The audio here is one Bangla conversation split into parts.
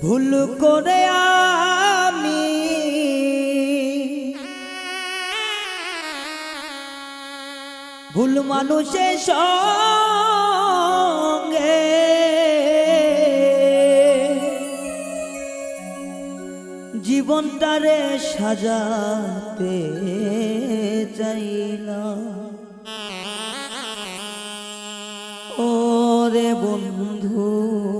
ভুল করে আমি। ভুল মানুষের সঙ্গে। জীবনটারে সাজাতে চাইলা ওরে বন্ধু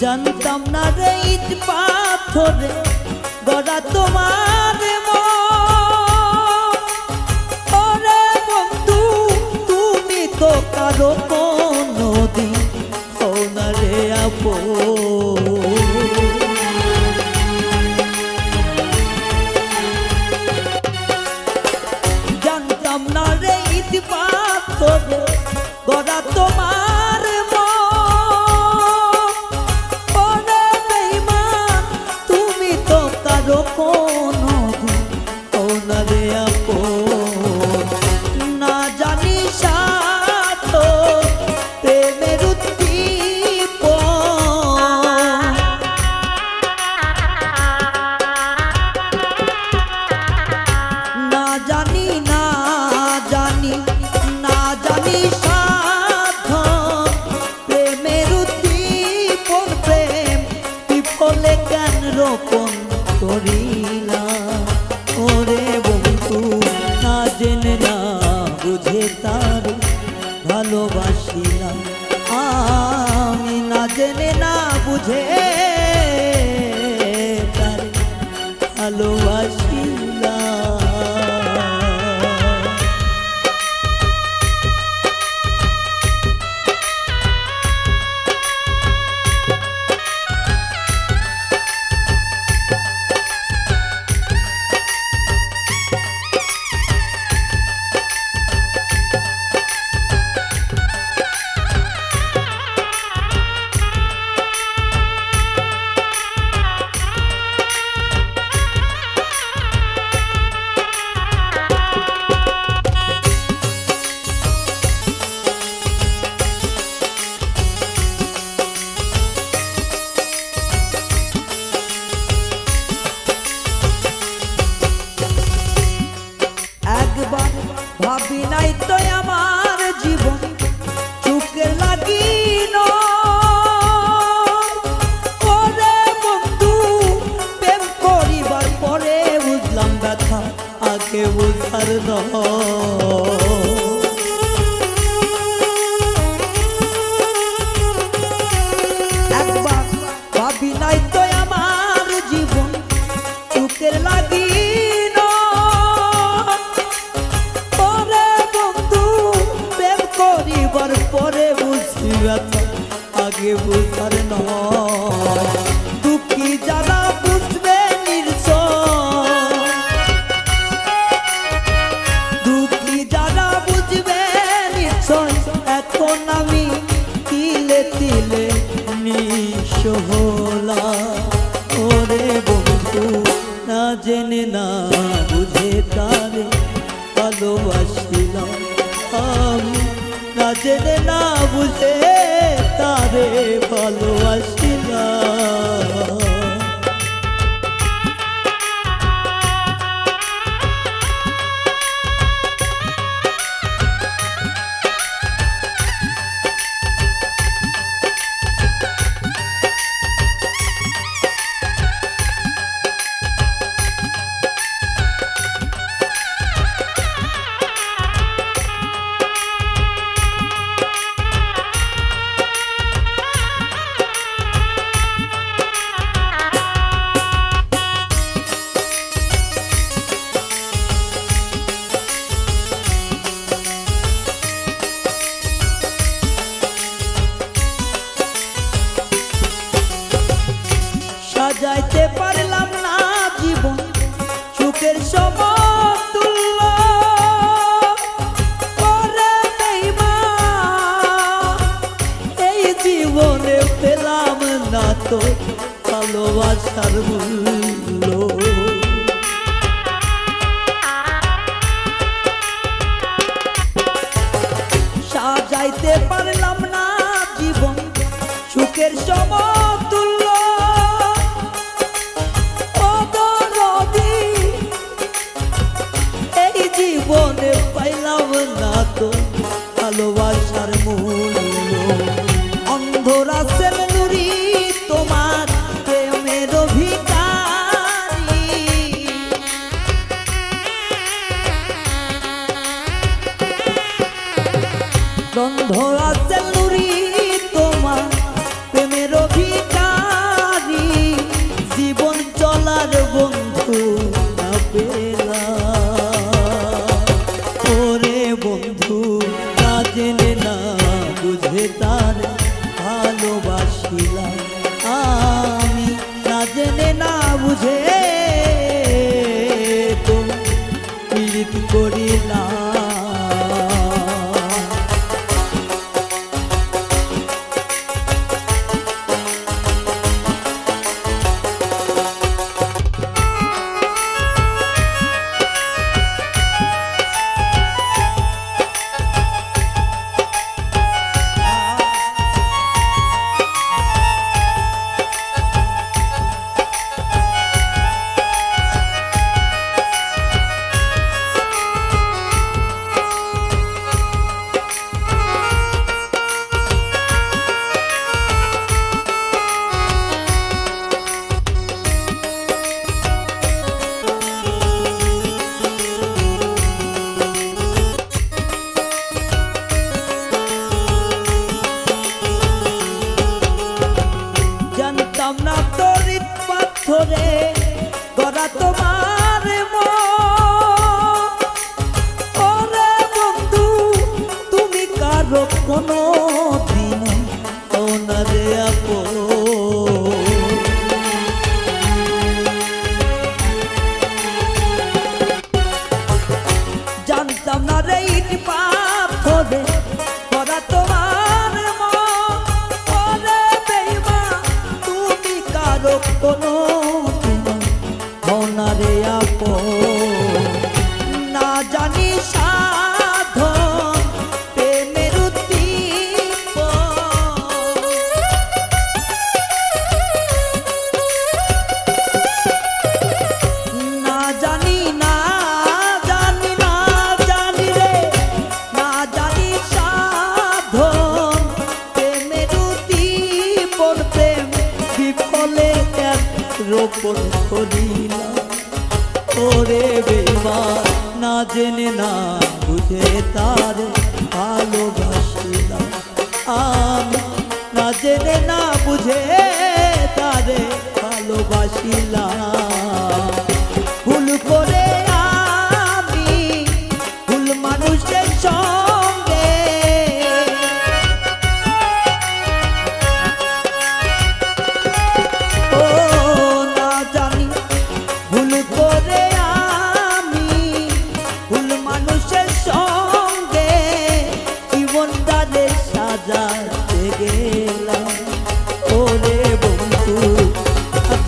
জানতাম না রে ইট পাথরে গড়া তোমার রোপণ করিলা। ওরে বন্ধু না জেনে না বুঝে তার ভালোবাসা। ভাবি নাই তো আমার জীবন চুকে লাগি ওরে বন্ধু, প্রেম করিবার পরে বুঝলাম ব্যথা আগে বুঝার নয়। জেনে না বুঝে তারে ভালো ভালোবাসার মূল্য। সাজাইতে পারলাম না জীবন সুখের সমতুল্য। এই জীবনে করি কোনো দিন ওনারে আপো জানতাম না রে ইট পাথরে করা তোমার মনে। বেমা তুমি কারও কোনো দিন ওনারে আপো গোপন করিল। ওরে বেবা না জেনে না বুঝে তার ভালোবাসিলাম। আমি না জেনে না বুঝে তারে ভালোবাসিলাম।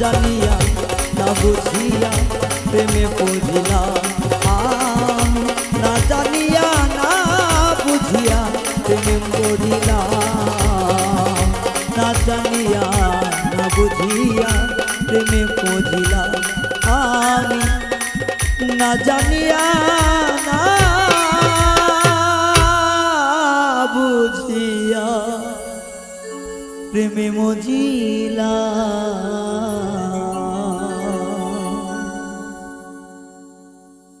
জানিয়া না বুঝিয়া প্রেমে পড়িলাম। আমি না জানিয়া, না বুঝিয়া প্রেমে পড়িলাম। না জানিয়া, না বুঝিয়া প্রেমে পড়িলাম। আমি না জানিয়া প্রেমে মজিলা।